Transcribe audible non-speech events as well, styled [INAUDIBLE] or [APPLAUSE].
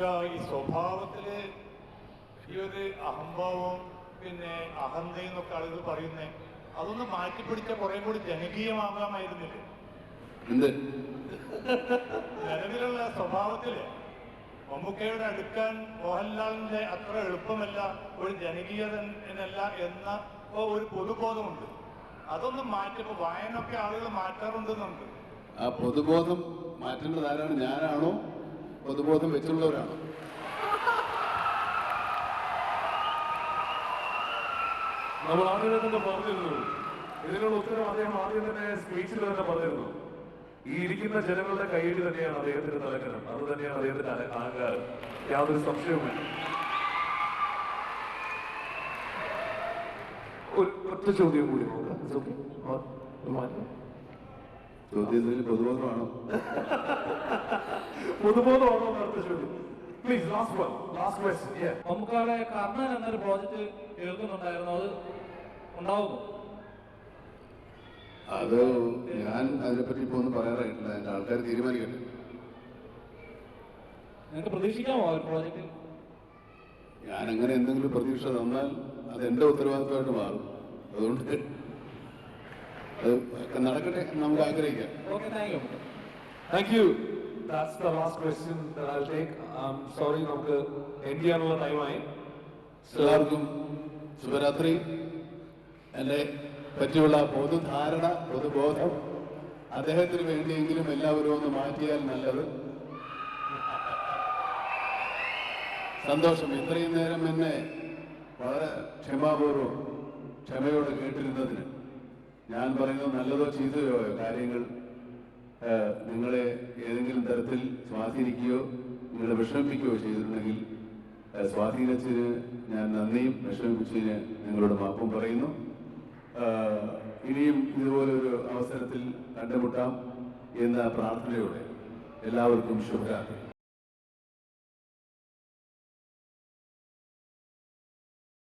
ഈ സ്വഭാവത്തിൽ ഈ ഒരു അഹംഭാവവും പിന്നെ അഹന്ത എന്നൊക്കെ ആളുകൾ പറയുന്നേ അതൊന്ന് മാറ്റിപ്പിടിച്ച കുറെ കൂടി ജനകീയമാകാമായിരുന്നില്ലേ? നിലവിലുള്ള സ്വഭാവത്തിൽ മമ്മൂക്കയുടെ അടുക്കാൻ മോഹൻലാലിന്റെ അത്ര എളുപ്പമല്ല ഒരു ജനകീയതനല്ല എന്ന ഒരു പൊതുബോധമുണ്ട്. അതൊന്നും മാറ്റിപ്പോ വായനൊക്കെ ആളുകൾ മാറ്റാറുണ്ടെന്നുണ്ട്. ആ പൊതുബോധം മാറ്റേണ്ടത് ആരാണ്? ഞാനാണോ? പൊതുബോധം വെച്ചുള്ളവരാണ്? നമ്മൾ ആദ്യം തന്നെ പറഞ്ഞിരുന്നു. ഇതിനുള്ള ഉത്തരം അദ്ദേഹം ആദ്യം തന്നെ സ്പീച്ചിൽ തന്നെ പറഞ്ഞിരുന്നു. ഈ ഇരിക്കുന്ന ജനങ്ങളുടെ കയ്യിൽ തന്നെയാണ് അദ്ദേഹത്തിന്റെ തലക്കനം. അത് തന്നെയാണ് അദ്ദേഹത്തിന്റെ അഹങ്കാരം യാതൊരു സംശയവുമില്ല. ഒരു ഒറ്റ ചോദ്യം കൂടി നോക്കാം. Want? പൊതുബോധമാണോ? [LAUGHS] പൊതുബോധമാണോ എന്ന് അടുത്ത ചോദ്യം. Please last one last question Karnan എന്നൊരു പ്രോജക്റ്റ് കേൾക്കുന്നുണ്ടായിരുന്നു. അത് ഉണ്ടാവുമോ? അത് ഞാൻ അതിനെപ്പറ്റി ഇപ്പൊ ഒന്നും പറയാറായിട്ടില്ല. എന്റെ ആൾക്കാർ തീരുമാനിക്കട്ടെ. നിങ്ങൾക്ക് പ്രതീക്ഷിക്കാമോ ഒരു പ്രോജക്റ്റ് ഞാൻ അങ്ങനെ എന്തെങ്കിലും പ്രതീക്ഷ തന്നാൽ അത് എന്റെ ഉത്തരവാദിത്തമായിട്ട് മാറും. അതുകൊണ്ട് അത് നടക്കട്ടെ നമുക്ക് ആഗ്രഹിക്കാം. Okay thank you that's the last question I take sorry നമുക്ക് എൻഡ് ചെയ്യാനുള്ള ടൈമായി എല്ലാവർക്കും ശുഭരാത്രി. എന്നെ പറ്റിയുള്ള പൊതുധാരണ പൊതുബോധം അദ്ദേഹത്തിന് വേണ്ടിയെങ്കിലും എല്ലാവരും ഒന്ന് മാറ്റിയാൽ നല്ലത്. സന്തോഷം. ഇത്രയും നേരം എന്നെ വളരെ ക്ഷമാപൂർവം ക്ഷമയോടെ കേട്ടിരുന്നതിന്. ഞാൻ പറയുന്നത് നല്ലതോ ചീത്തയോ കാര്യങ്ങൾ നിങ്ങളെ ഏതെങ്കിലും തരത്തിൽ സ്വാധീനിക്കുകയോ നിങ്ങളെ വിഷമിപ്പിക്കുകയോ ചെയ്തിട്ടുണ്ടെങ്കിൽ സ്വാധീനിച്ചതിന് ഞാൻ നന്ദിയും വിഷമിപ്പിച്ചതിന് നിങ്ങളോട് മാപ്പും പറയുന്നു. ഇനിയും ഇതുപോലൊരു അവസരത്തിൽ കണ്ടുമുട്ടാം എന്ന പ്രാർത്ഥനയോടെ എല്ലാവർക്കും ശുഭരാത്രി.